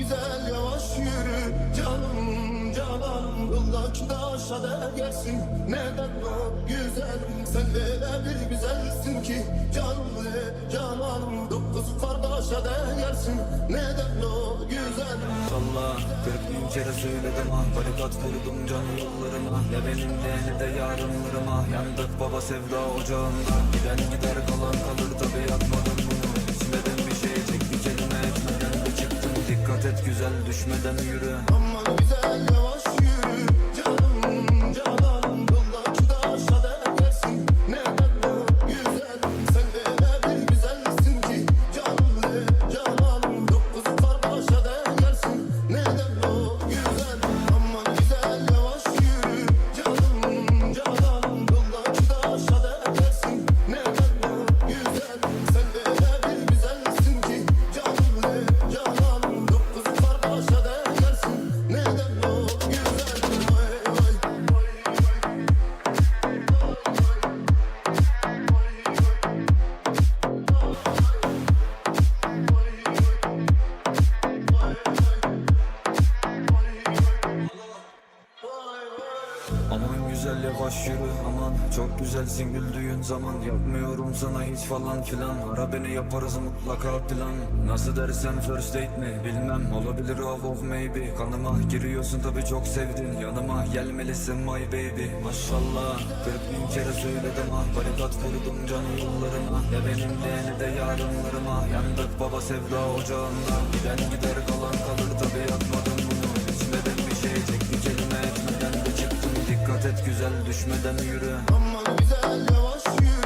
güzel yavaş yürü. Canım cananım Yıldaki taşa değersin Neden o güzelim Sen böyle bir güzelsin ki. Ve cananım Dokuz kardeşe değersin Neden o güzelim Allah Kırk bin kere söyledim ah Barikat kurdum canı yollarıma. Ne benim de ne de yarınlarıma. Yandık baba sevda ocağında. Giden gider kalan kalır tabi Et güzel düşmeden yürü. Aman güzel yavaş Aman güzel yavaş yürü aman. Çok güzelsin güldüğün zaman Yapmıyorum sana hiç falan filan. Ara beni yaparız mutlaka plan. Nasıl dersen first date mi bilmem. Olabilir of of maybe. Kanıma giriyorsun tabi çok sevdin. Yanıma gelmelisin my baby. Maşallah 40 bin kere söyledim ah. Barikat kurdum canı yollarıma Ne benim de ne de yarınlarıma. Yandık baba sevda ocağında. Giden gider kalan kalır tabi yapmadım güzel düşmeden yürü. Aman güzel yavaş yürü.